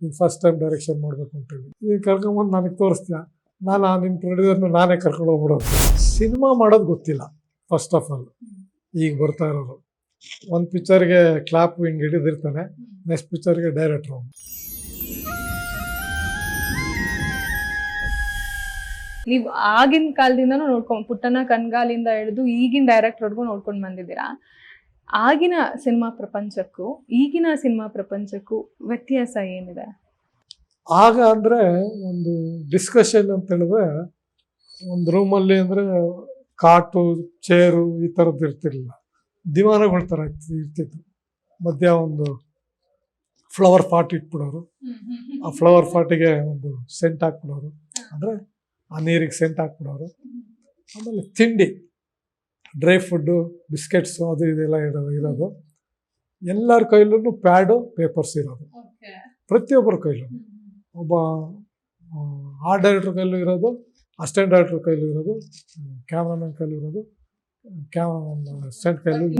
ನೀನು first time direction ಮಾಡಬೇಕು ಅಂತೇಳಿ. ಈಗ ಕರ್ಕೊಂಬಂದು ನನಗೆ ತೋರಿಸ್ತೀಯ? ನಾನು ನಿನ್ನ ಪ್ರೊಡ್ಯೂಸರ್ನ ನಾನೇ ಕರ್ಕೊಂಡು ಹೋಗ್ಬಿಡೋದು. ಸಿನಿಮಾ ಮಾಡೋದು ಗೊತ್ತಿಲ್ಲ ಫಸ್ಟ್ ಆಫ್ ಆಲ್ ಈಗ ಬರ್ತಾ ಇರೋದು. ಒಂದು ಪಿಕ್ಚರ್ಗೆ ಕ್ಲಾಪ್ ಹಿಂಗೆ ಹಿಡಿದಿರ್ತಾನೆ ನೆಕ್ಸ್ಟ್ ಪಿಕ್ಚರ್ಗೆ ಡೈರೆಕ್ಟ್ರು ನೀವು ಆಗಿನ ಕಾಲದಿಂದನೂ ನೋಡ್ಕೊಂಡು ಪುಟ್ಟನ ಕಣ್ಗಾಲಿಂದ ಹಿಡಿದು ಈಗಿನ ಡೈರೆಕ್ಟರ್ವರೆಗೂ ನೋಡ್ಕೊಂಡು ಬಂದಿದ್ದೀರಾ? ಆಗಿನ ಸಿನಿಮಾ ಪ್ರಪಂಚಕ್ಕೂ, ಈಗಿನ ಸಿನಿಮಾ ಪ್ರಪಂಚಕ್ಕೂ ವ್ಯತ್ಯಾಸ ಏನಿದೆ? ಆಗ ಅಂದರೆ ಒಂದು ಡಿಸ್ಕಷನ್ ಅಂತ ಹೇಳಿದ್ರೆ, ಒಂದು ರೂಮಲ್ಲಿ ಅಂದರೆ ಕಾಟು ಚೇರು ಈ ಥರದ್ದು ಇರ್ತಿರ್ಲಿಲ್ಲ. ದಿವಾನಗಳ ಥರ ಇರ್ತಿತ್ತು. ಮಧ್ಯ ಒಂದು ಫ್ಲವರ್ ಪಾಟ್ ಇಟ್ಬಿಡೋರು. ಆ ಫ್ಲವರ್ ಪಾಟಿಗೆ ಒಂದು ಸೆಂಟ್ ಹಾಕ್ಬಿಡೋರು. ಅಂದರೆ ಆ ನೀರಿಗೆ ಸೆಂಟ್ ಹಾಕ್ಬಿಡೋರು. ಆಮೇಲೆ ತಿಂಡಿ. ಡ್ರೈ ಫುಡ್ಡು ಬಿಸ್ಕೆಟ್ಸು ಅದು ಇದೆಲ್ಲ ಇರೋ ಇರೋದು. ಎಲ್ಲರ ಕೈಲೂ ಪ್ಯಾಡು ಪೇಪರ್ಸ್ ಇರೋದು. ಪ್ರತಿಯೊಬ್ಬರ ಕೈಲೂ ಒಬ್ಬ ಆರ್ಡರ್ ಡೈರೆಕ್ಟ್ರ್ ಕೈಲೂ ಇರೋದು ಅಸ್ಟೆಂಟ್ ಡೈರೆಕ್ಟ್ರ್ ಕೈಲೂ ಇರೋದು ಕ್ಯಾಮ್ರಾಮನ್ ಕೈಲೂ ಇರೋದು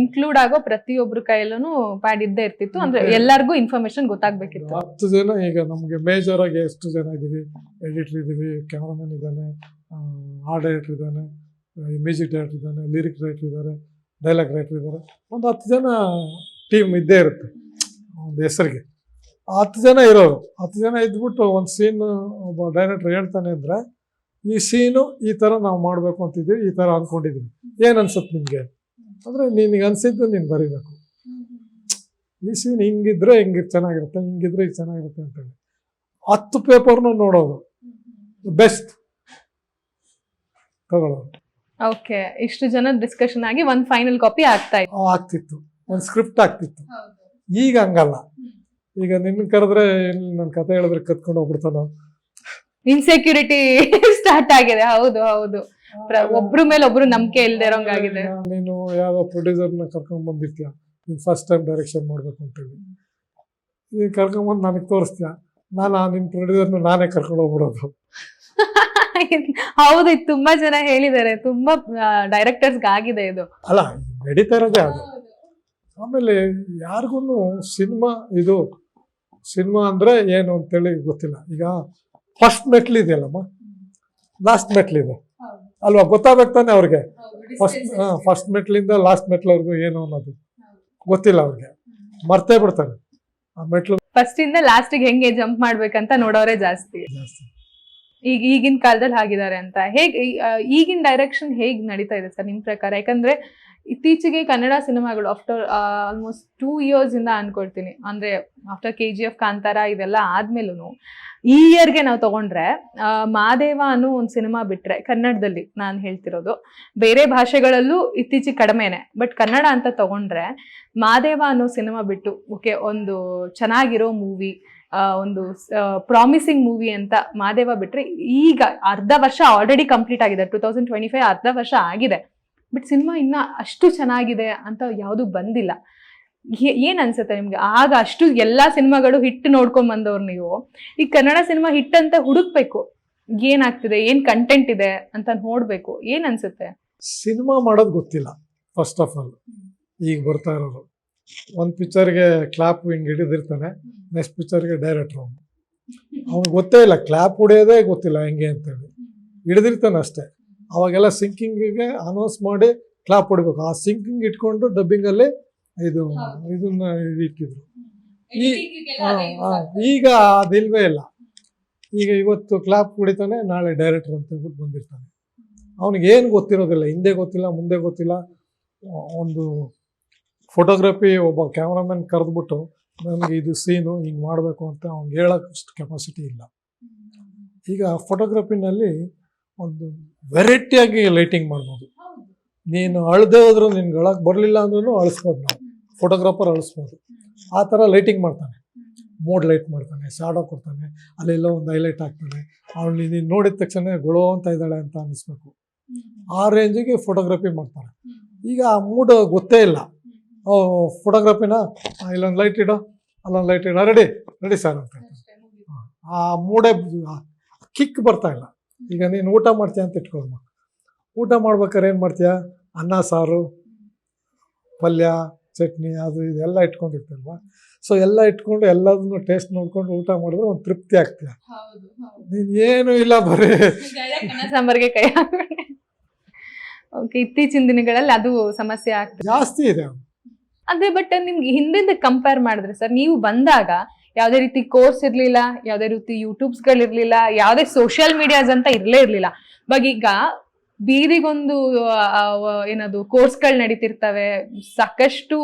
ಇನ್ಕ್ಲೂಡ್ ಆಗೋ ಪ್ರತಿಯೊಬ್ರ ಕೈಯಲ್ಲೂ ಪ್ಯಾಡ್ ಇದ್ದೇ ಇರ್ತಿತ್ತು. ಅಂದ್ರೆ ಎಲ್ಲರಿಗೂ ಇನ್ಫಾರ್ಮೇಶನ್ ಗೊತ್ತಾಗ್ಬೇಕಿತ್ತು. ಹತ್ತು ಜನ ಈಗ ನಮಗೆ ಮೇಜರ್ ಆಗಿ ಎಷ್ಟು ಜನ ಇದ್ದೀವಿ? ಎಡಿಟರ್ ಇದ್ದೀವಿ ಕ್ಯಾಮ್ರಾಮನ್ ಇದ್ದಾನೆ ಆರ್ಟ್ ಡೈರೆಕ್ಟರ್ ಇದ್ದಾನೆ ಮ್ಯೂಸಿಕ್ ಡೈರೆಕ್ಟರ್ ಇದ್ದಾನೆ ಲಿರಿಕ್ ರೈಟರ್ ಇದ್ದಾರೆ ಡೈಲಾಗ್ ರೈಟರ್ ಇದ್ದಾರೆ. ಒಂದು ಹತ್ತು ಜನ ಟೀಮ್ ಇದ್ದೇ ಇರುತ್ತೆ, ಒಂದು ಹೆಸರಿಗೆ. ಹತ್ತು ಜನ ಇರೋರು, ಹತ್ತು ಜನ ಇದ್ಬಿಟ್ಟು ಒಂದು ಸೀನ್ ಒಬ್ಬ ಡೈರೆಕ್ಟರ್ ಹೇಳ್ತಾನೆ ಅಂದರೆ, ಈ ಸೀನು ಈ ಥರ ನಾವು ಮಾಡಬೇಕು ಅಂತಿದ್ದೀವಿ, ಈ ಥರ ಅಂದ್ಕೊಂಡಿದ್ದೀವಿ ಏನು ಅನ್ಸುತ್ತೆ ನಿಮಗೆ? ಅಂದರೆ ನಿನಗೆ ಅನಿಸಿದ್ದು ನೀನು ಬರೀಬೇಕು. ಈ ಸೀನ್ ಹಿಂಗಿದ್ರೆ ಹಿಂಗೆ ಚೆನ್ನಾಗಿರುತ್ತೆ, ಹಿಂಗಿದ್ರೆ ಇದು ಚೆನ್ನಾಗಿರುತ್ತೆ ಅಂತೇಳಿ. ಹತ್ತು ಪೇಪರ್ನು ನೋಡೋದು ಬೆಸ್ಟ್ ತಗೊಳ್ಳೋದು ಓಕೆ ಇಷ್ಟು ಜನ ಡಿಸ್ಕಷನ್ ಆಗಿ ಒಂದು ಫೈನಲ್ ಕಾಪಿ ಆಗ್ತಾ ಇತ್ತು. ಆಗ್ತಿತ್ತು. ಒಂದು ಸ್ಕ್ರಿಪ್ಟ್ ಆಗ್ತಿತ್ತು. ಈಗ ಹಂಗಲ್ಲ. ಈಗ ನಿನ್ನ ಕರೆದ್ರೆ ನನ್ನ ಕತೆ ಹೇಳಿದ್ರೆ ಕತ್ಕೊಂಡು ಹೋಗ್ಬಿಡ್ತಾನ? ಇನ್ಸೆಕ್ಯೂರಿಟಿ ಸ್ಟಾರ್ಟ್ ಆಗಿದೆ. ಹೌದು ಹೌದು. ಒಬ್ರು ಮೇಲೆ ಒಬ್ರು ನಂಬಿಕೆ ಇಲ್ದೇ ಇರೋಂಗಾಗಿದೆ. ನೀನು ಯಾವ ಪ್ರೊಡ್ಯೂಸರ್ನ ಕರ್ಕೊಂಡ್ ಬಂದಿರ್ತೀಯ? ನೀನು ಫಸ್ಟ್ ಟೈಮ್ ಡೈರೆಕ್ಷನ್ ಮಾಡ್ಬೇಕು ಅಂತೇಳಿ. ನೀನು ಕರ್ಕೊಂಬಂದು ನನಗೆ ತೋರಿಸ್ತೀಯ? ನಾನು ನಿನ್ನ ಪ್ರೊಡ್ಯೂಸರ್ನ ನಾನೇ ಕರ್ಕೊಂಡು ಹೋಗ್ಬಿಡೋದು. ಹೌದು ಇದು ತುಂಬಾ ಜನ ಹೇಳಿದ್ದಾರೆ. ತುಂಬಾ ಡೈರೆಕ್ಟರ್ಸ್ ಆಗಿದೆ ಇದು. ಅಲ್ಲ ನಡೀತಾ ಇರೋದೇ ಅದು. ಆಮೇಲೆ ಯಾರಿಗೂ ಸಿನಿಮಾ ಇದು ಸಿನಿಮಾ ಅಂದ್ರೆ ಏನು ಅಂತೇಳಿ ಗೊತ್ತಿಲ್ಲ. ಈಗ ಫಸ್ಟ್ ಮೆಟ್ಲ್ ಇದೆಯಲ್ಲಮ್ಮ? ಲಾಸ್ಟ್ ಇದೆ. ಅಲ್ವಾ? ಗೊತ್ತಾಗಬೇಕು ತಾನೆ ಅವ್ರಿಗೆ. ಫಸ್ಟ್ ಫಸ್ಟ್ ಮೆಟ್ಲಿಂದ ಲಾಸ್ಟ್ ಮೆಟ್ಲ್ವರೆಗೂ ಏನು ಅನ್ನೋದು ಗೊತ್ತಿಲ್ಲ ಅವ್ರಿಗೆ. ಮರ್ತೇ ಬಿಡ್ತಾನೆ ಆ ಮೆಟ್ಲು ಫಸ್ಟ್ ಇಂದ ಲಾಸ್ಟಿಗೆ ಹೆಂಗೆ ಜಂಪ್ ಮಾಡ್ಬೇಕಂತ ನೋಡೋರೇ ಜಾಸ್ತಿ. ಜಾಸ್ತಿ. ಈಗ ಈಗಿನ ಕಾಲದಲ್ಲಿ ಆಗಿದ್ದಾರೆ ಅಂತ. ಹೇಗ್ ಈಗಿನ ಡೈರೆಕ್ಷನ್ ಹೇಗ್ ನಡೀತಾ ಇದೆ ಸರ್ ನಿಮ್ ಪ್ರಕಾರ? ಯಾಕಂದ್ರೆ ಇತ್ತೀಚೆಗೆ ಕನ್ನಡ ಸಿನಿಮಾಗಳು ಆಫ್ಟರ್ ಆಲ್ಮೋಸ್ಟ್ ಟೂ ಇಯರ್ಸ್ ಇಂದ ಅನ್ಕೊಳ್ತೀನಿ. ಅಂದ್ರೆ after K G F Kantara ಇದೆಲ್ಲ ಆದ್ಮೇಲೂ ಈ ಇಯರ್ಗೆ ನಾವು ತಗೊಂಡ್ರೆ ಮಾದೇವ ಅನ್ನೋ ಒಂದು ಸಿನಿಮಾ ಬಿಟ್ರೆ ಕನ್ನಡದಲ್ಲಿ ನಾನು ಹೇಳ್ತಿರೋದು, ಬೇರೆ ಭಾಷೆಗಳಲ್ಲೂ ಇತ್ತೀಚೆಗೆ ಕಡಿಮೆನೆ. ಬಟ್ ಕನ್ನಡ ಅಂತ ತಗೊಂಡ್ರೆ ಮಾದೇವ ಅನ್ನೋ ಸಿನಿಮಾ ಬಿಟ್ಟು ಓಕೆ ಒಂದು ಚೆನ್ನಾಗಿರೋ ಮೂವಿ ಒಂದು ಪ್ರಾಮಿಸಿಂಗ್ ಮೂವಿ ಅಂತ ಮಾದೇವ ಬಿಟ್ರೆ ಈಗ ಅರ್ಧ ವರ್ಷ ಆಲ್ರೆಡಿ ಕಂಪ್ಲೀಟ್ ಆಗಿದೆ. ಟೂ ತೌಸಂಡ್ ಟ್ವೆಂಟಿ ಫೈವ್ ಅರ್ಧ ವರ್ಷ ಆಗಿದೆ. ಬಟ್ ಸಿನಿಮಾ ಇನ್ನ ಅಷ್ಟು ಚೆನ್ನಾಗಿದೆ ಅಂತ ಯಾವುದು ಬಂದಿಲ್ಲ. ಏನ್ ಅನ್ಸುತ್ತೆ ನಿಮ್ಗೆ? ಆಗ ಅಷ್ಟು ಎಲ್ಲಾ ಸಿನಿಮಾಗಳು ಹಿಟ್ ನೋಡ್ಕೊಂಡ್ ಬಂದವ್ರು ನೀವು. ಈ ಕನ್ನಡ ಸಿನಿಮಾ ಹಿಟ್ ಅಂತ ಹುಡುಕ್ಬೇಕು. ಏನಾಗ್ತಿದೆ ಏನ್ ಕಂಟೆಂಟ್ ಇದೆ ಅಂತ ನೋಡ್ಬೇಕು. ಏನ್ ಅನ್ಸುತ್ತೆ? ಸಿನಿಮಾ ಮಾಡೋದು ಗೊತ್ತಿಲ್ಲ ಫಸ್ಟ್ ಆಫ್ ಆಲ್ ಈಗ ಬರ್ತಾ ಇರೋದು. ಒಂದು ಪಿಕ್ಚರ್ಗೆ ಕ್ಲಾಪ್ ಹಿಂಗೆ ಹಿಡಿದಿರ್ತಾನೆ ನೆಕ್ಸ್ಟ್ ಪಿಕ್ಚರ್ಗೆ ಡೈರೆಕ್ಟ್ರು ಅವನು. ಅವ್ನಿಗೆ ಗೊತ್ತೇ ಇಲ್ಲ ಕ್ಲಾಪ್ ಹೊಡೆಯೋದೇ ಗೊತ್ತಿಲ್ಲ ಹೆಂಗೆ ಅಂತೇಳಿ. ಹಿಡಿದಿರ್ತಾನೆ ಅಷ್ಟೇ. ಅವಾಗೆಲ್ಲ ಸಿಂಕಿಂಗಿಗೆ ಅನೌನ್ಸ್ ಮಾಡಿ ಕ್ಲಾಪ್ ಹೊಡಿಬೇಕು. ಆ ಸಿಂಕಿಂಗ್ ಇಟ್ಕೊಂಡು ಡಬ್ಬಿಂಗಲ್ಲಿ ಇದು ಇದನ್ನ ಇಟ್ಟಿದ್ರು ಈ ಈಗ ಅದಿಲ್ವೇ ಇಲ್ಲ. ಈಗ ಇವತ್ತು ಕ್ಲಾಪ್ ಹೊಡಿತಾನೆ ನಾಳೆ ಡೈರೆಕ್ಟರ್ ಅಂತ ಹೇಳ್ಬಿಟ್ಟು ಬಂದಿರ್ತಾನೆ. ಅವನಿಗೆ ಏನು ಗೊತ್ತಿರೋದಿಲ್ಲ ಹಿಂದೆ ಗೊತ್ತಿಲ್ಲ ಮುಂದೆ ಗೊತ್ತಿಲ್ಲ ಒಂದು ಫೋಟೋಗ್ರಫಿ ಒಬ್ಬ ಕ್ಯಾಮ್ರಾಮನ್ ಕರೆದ್ಬಿಟ್ಟು, ನನಗೆ ಇದು ಸೀನು, ಹಿಂಗೆ ಮಾಡಬೇಕು ಅಂತ ಅವ್ನಿಗೆ ಹೇಳೋಕ್ಕಷ್ಟು ಕೆಪಾಸಿಟಿ ಇಲ್ಲ. ಈಗ ಫೋಟೋಗ್ರಫಿನಲ್ಲಿ ಒಂದು ವೆರೈಟಿಯಾಗಿ ಲೈಟಿಂಗ್ ಮಾಡ್ಬೋದು. ನೀನು ಅಳದೇ ಹೋದ್ರೂ ನಿನ್ಗೆ ಅಳಕ್ಕೆ ಬರಲಿಲ್ಲ ಅಂದ್ರೂ ಅಳಿಸ್ಬೋದು ನಾವು. ಫೋಟೋಗ್ರಾಫರ್ ಅಳಿಸ್ಬೋದು. ಆ ಥರ ಲೈಟಿಂಗ್ ಮಾಡ್ತಾನೆ. ಮೋಡ್ ಲೈಟ್ ಮಾಡ್ತಾನೆ ಶಾಡೋ ಕೊಡ್ತಾನೆ, ಅಲ್ಲೆಲ್ಲ ಒಂದು ಹೈಲೈಟ್ ಹಾಕ್ತಾನೆ. ಅವಳು ನೀನು ನೋಡಿದ ತಕ್ಷಣ ಗೊಳೋ ಅಂತ ಇದ್ದಾಳೆ ಅಂತ ಅನ್ನಿಸ್ಬೇಕು ಆ ರೇಂಜಿಗೆ ಫೋಟೋಗ್ರಫಿ ಮಾಡ್ತಾರೆ. ಈಗ ಆ ಮೂಡ್ ಗೊತ್ತೇ ಇಲ್ಲ. ಫೋಟೋಗ್ರಫಿನ ಇಲ್ಲೊಂದು ಲೈಟ್ ಇಡೋ. ಅಲ್ಲೊಂದು ಲೈಟ್ ಇಡೋ. ರೆಡಿ ರೆಡಿ ಸರ್ ಅಂತ ಆ ಮೂಡೆ ಕಿಕ್ ಬರ್ತಾ ಇಲ್ಲ. ಈಗ ನೀನು ಊಟ ಮಾಡ್ತೀಯ ಅಂತ ಇಟ್ಕೊಳಮ್ಮ ಊಟ ಮಾಡ್ಬೇಕಾದ್ರೆ ಏನು ಮಾಡ್ತೀಯ? ಅನ್ನ ಸಾರು ಪಲ್ಯ ಚಟ್ನಿ ಅದು ಇದೆಲ್ಲ ಇಟ್ಕೊಂಡಿರ್ತಲ್ವ ಸೊ ಎಲ್ಲ ಇಟ್ಕೊಂಡು ಎಲ್ಲದನ್ನು ಟೇಸ್ಟ್ ನೋಡ್ಕೊಂಡು ಊಟ ಮಾಡಿದ್ರೆ ಒಂದು ತೃಪ್ತಿ ಆಗ್ತೀಯ. ನೀನು ಏನು ಇಲ್ಲ ಬರೀ. ಸಾಂಬಾರ್ಗೆ ಕೈ ಓಕೆ ಇತ್ತೀಚಿನ ದಿನಗಳಲ್ಲಿ ಅದು ಸಮಸ್ಯೆ ಆಗ್ತದೆ ಜಾಸ್ತಿ ಇದೆ. ಅದೇ ಬಟ್ ನಿಮ್ಗೆ ಹಿಂದಿಂದ ಕಂಪೇರ್ ಮಾಡಿದ್ರೆ ಸರ್ ನೀವು ಬಂದಾಗ ಯಾವುದೇ ರೀತಿ ಕೋರ್ಸ್ ಇರ್ಲಿಲ್ಲ, ಯಾವುದೇ ರೀತಿ ಯೂಟ್ಯೂಬ್ಸ್ ಗಳಿರ್ಲಿಲ್ಲ ಯಾವ್ದೇ ಸೋಷಿಯಲ್ ಮೀಡಿಯಾಸ್ ಅಂತ ಇರಲೇ ಇರ್ಲಿಲ್ಲ. ಬಟ್ ಈಗ ಬೀದಿಗೊಂದು ಏನದು ಕೋರ್ಸ್ ಏನದು ಕೋರ್ಸ್ಗಳು ನಡೀತಿರ್ತವೆ, ಸಾಕಷ್ಟು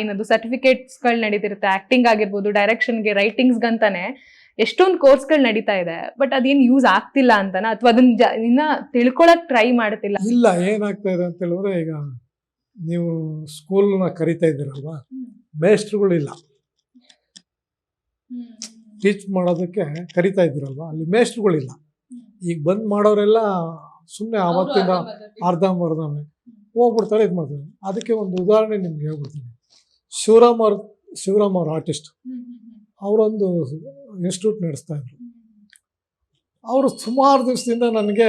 ಏನದು ಸರ್ಟಿಫಿಕೇಟ್ಸ್ಗಳು ನಡೀತಿರುತ್ತೆ ಆಕ್ಟಿಂಗ್ ಆಗಿರ್ಬೋದು ಡೈರೆಕ್ಷನ್ಗೆ ರೈಟಿಂಗ್ಸ್ಗಂತಾನೆ ಎಷ್ಟೊಂದು ಕೋರ್ಸ್ಗಳು ನಡೀತಾ ಇದೆ. ಬಟ್ ಅದೇನು ಯೂಸ್ ಆಗ್ತಿಲ್ಲ ಅಂತನಾ? ಅಥವಾ ಅದನ್ನ ಇನ್ನ ತಿಳ್ಕೊಳಕ್ ಟ್ರೈ ಮಾಡ್ತಿಲ್ಲ? ಇಲ್ಲ ಏನಾಗ್ತಾ ಇದೆ ಅಂತ ಹೇಳಿದ್ರೆ ಈಗ ನೀವು ಸ್ಕೂಲ್ನ ಕರಿತಾ ಇದ್ದೀರಲ್ವಾ? ಮೇಸ್ಟ್ರುಗಳಿಲ್ಲ. ಟೀಚ್ ಮಾಡೋದಕ್ಕೆ ಕರಿತಾ ಇದ್ದೀರಲ್ವ? ಅಲ್ಲಿ ಮೇಸ್ಟ್ರುಗಳಿಲ್ಲ. ಈಗ ಬಂದ್ ಮಾಡೋರೆಲ್ಲ ಸುಮ್ಮನೆ ಆವತ್ತಿಂದ ಅರ್ಧಂಬರ್ಧಮೆ ಹೋಗ್ಬಿಡ್ತಾರೆ ಇದು ಮಾಡ್ತಾರೆ. ಅದಕ್ಕೆ ಒಂದು ಉದಾಹರಣೆ ನಿಮ್ಗೆ ಹೇಳ್ಬಿಡ್ತೀನಿ. ಶಿವರಾಮ್ ಅವ್ರ ಶಿವರಾಮ್ ಅವ್ರ ಆರ್ಟಿಸ್ಟ್. ಅವರೊಂದು ಇನ್ಸ್ಟಿಟ್ಯೂಟ್ ನಡೆಸ್ತಾ ಇದ್ರು. ಅವರು ಸುಮಾರು ದಿವಸದಿಂದ ನನಗೆ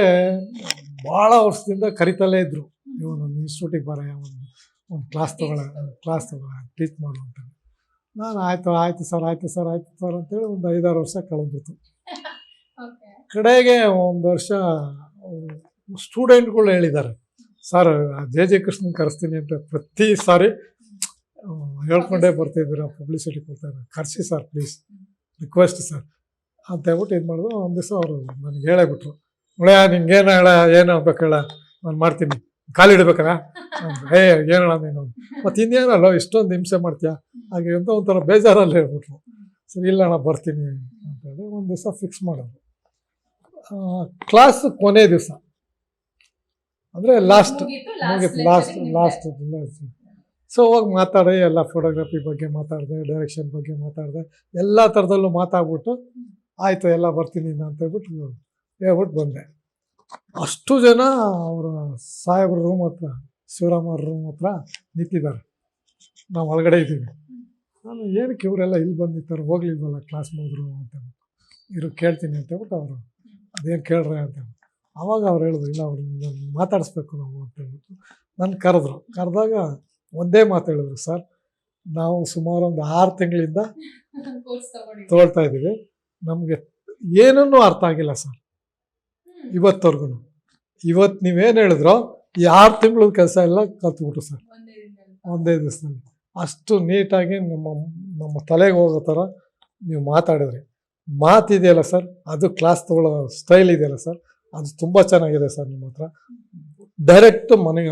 ಭಾಳ ವರ್ಷದಿಂದ ಕರಿತಲೇ ಇದ್ರು. ನೀವು ಇನ್ಸ್ಟಿಟ್ಯೂಟಿಗೆ ಬರ ಒಂದು ಒಂದು ಕ್ಲಾಸ್ ತಗೊಳ್ಳೋಣ ಕ್ಲಾಸ್ ತಗೊಳ ಟೀಚ್ ಮಾಡು ಅಂತ ನಾನು ಆಯಿತು ಆಯಿತು ಸರ್ ಆಯಿತು ಸರ್ ಆಯಿತು ಸರ್ ಅಂತೇಳಿ ಒಂದು ಐದಾರು ವರ್ಷ ಕಳೆದ್ಬಿಡ್ತು. ಕಡೆಗೆ ಒಂದು ವರ್ಷ ಸ್ಟೂಡೆಂಟ್ಗಳು ಹೇಳಿದ್ದಾರೆ ಸರ್ ಜೆ ಜೆ ಕೃಷ್ಣನ್ ಕರೆಸ್ತೀನಿ ಅಂತ ಪ್ರತಿ ಸಾರಿ ಹೇಳ್ಕೊಂಡೇ ಬರ್ತಿದ್ದೀರ ಪಬ್ಲಿಸಿಟಿ ಕೊಡ್ತಾರೆ ಕರೆಸಿ ಸರ್ ಪ್ಲೀಸ್ ರಿಕ್ವೆಸ್ಟ್ ಸರ್ ಅಂತ ಹೇಳ್ಬಿಟ್ಟು ಇದು ಮಾಡಿದ್ರು. ಒಂದು ದಿವಸ ಅವರು ನನಗೆ ಹೇಳೇ ಬಿಟ್ರು. ಒಳ್ಳೆಯ ನಿಂಗೇನು ಹೇಳ ಏನು ಹೇಳ್ಬೇಕು ಹೇಳ ನಾನು ಮಾಡ್ತೀನಿ. ಖಾಲಿ ಹೇ ಏ ಏನು ನೀನು? ಮತ್ತೆ ಇನ್ನೇನಲ್ಲ ಇಷ್ಟೊಂದು ಹಿಂಸೆ ಮಾಡ್ತೀಯಾ? ಹಾಗೆ ಅಂತ ಒಂಥರ ಬೇಜಾರಲ್ಲಿ ಹೇಳ್ಬಿಟ್ರು ಸರಿ ಇಲ್ಲ ಅಣ್ಣ ಬರ್ತೀನಿ ಅಂತ ಹೇಳಿ ಒಂದು ದಿವಸ ಫಿಕ್ಸ್ ಮಾಡೋದು. ಕ್ಲಾಸ್ ಕೊನೆ ದಿವಸ. ಅಂದರೆ ಲಾಸ್ಟ್ ಮುಗೀತು ಲಾಸ್ಟ್ ಲಾಸ್ಟ್ ಸೊ ಹೋಗಿ ಮಾತಾಡಿ ಎಲ್ಲ ಫೋಟೋಗ್ರಫಿ ಬಗ್ಗೆ ಮಾತಾಡಿದೆ ಡೈರೆಕ್ಷನ್ ಬಗ್ಗೆ ಮಾತಾಡಿದೆ ಎಲ್ಲ ಥರದಲ್ಲೂ ಮಾತಾಡ್ಬಿಟ್ಟು ಆಯಿತು ಎಲ್ಲ ಬರ್ತೀನಿ ಅಂತ ಹೇಳ್ಬಿಟ್ಟು ಹೇಳ್ಬಿಟ್ಟು ಬಂದೆ. ಅಷ್ಟು ಜನ ಅವರ ಸಾಹೇಬ್ರ ರೂಮ್ ಹತ್ರ ಶಿವರಾಮ ರೂಮ್ ಹತ್ರ ನಿಂತಿದ್ದಾರೆ. ನಾವು ಒಳಗಡೆ ಇದ್ದೀವಿ. ನಾನು ಏನಕ್ಕೆ ಇವರೆಲ್ಲ ಇಲ್ಲಿ ಬಂದಿರ್ತಾರೆ ಹೋಗ್ಲಿಲ್ವಲ್ಲ ಕ್ಲಾಸ್ ಮುಗಿದ್ರು ಅಂತ ಇರೋ ಕೇಳ್ತೀನಿ ಅಂತ ಹೇಳ್ಬಿಟ್ಟು ಅವರು ಅದೇನು ಕೇಳ್ರೆ ಅಂತ ಅವಾಗ ಆವಾಗ ಅವ್ರು ಹೇಳಿದ್ರು ಇಲ್ಲ ಅವ್ರು ಮಾತಾಡಿಸ್ಬೇಕು ನಾವು ಅಂತ ಹೇಳ್ಬಿಟ್ಟು. ನನ್ನ ಕರೆದ್ರು. ಕರೆದಾಗ ಒಂದೇ ಮಾತು ಹೇಳಿದ್ರು ಸರ್ ನಾವು ಸುಮಾರು ಒಂದು ಆರು ತಿಂಗಳಿಂದ ತೊಗೊಳ್ತಾ ಇದ್ದೀವಿ. ನಮಗೆ ಏನನ್ನೂ ಅರ್ಥ ಆಗಿಲ್ಲ ಸರ್. ಇವತ್ತವರೆಗೂ ಇವತ್ತು ನೀವೇನು ಹೇಳಿದ್ರೋ ಈ ಆರು ತಿಂಗಳ ಕೆಲಸ ಎಲ್ಲ ಕಲ್ತ್ಬಿಟ್ರು ಸರ್. ಒಂದೇ ದಿವಸದಲ್ಲಿ. ಅಷ್ಟು ನೀಟಾಗಿ ನಮ್ಮ ನಮ್ಮ ತಲೆಗೆ ಹೋಗೋ ಥರ ನೀವು ಮಾತಾಡಿದ್ರಿ. ಮಾತಿದೆಯಲ್ಲ ಸರ್ ಅದು ಕ್ಲಾಸ್ ತೊಗೊಳ್ಳೋ ಸ್ಟೈಲ್ ಇದೆಯಲ್ಲ ಸರ್ ಅದು ತುಂಬ ಚೆನ್ನಾಗಿದೆ ಸರ್ ನಿಮ್ಮ ಹತ್ರ. ಡೈರೆಕ್ಟ್ ಮನೆಗೆ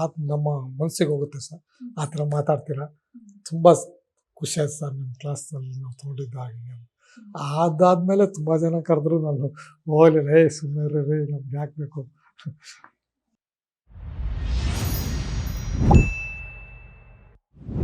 ಆತ್- ನಮ್ಮ ಮನಸ್ಸಿಗೆ ಹೋಗುತ್ತೆ ಸರ್. ಆ ಥರ ಮಾತಾಡ್ತೀರಾ? ತುಂಬ ಖುಷಿಯಾಯ್ತು ಆಯ್ತು ಸರ್ ನಿಮ್ಮ ಕ್ಲಾಸಲ್ಲಿ ನಾವು ತೊಗೊಂಡಿದ್ದ ಹಾಗೆ. ಅದಾದಮೇಲೆ ತುಂಬ ಜನ ಕರೆದ್ರು ನಾನು ಹೋಗಲಿಲ್ಲ ರೇ ಸುಮ್ಮನೆ ರೇ ನಮ್ಗೆ ಯಾಕೆ ಬೇಕು?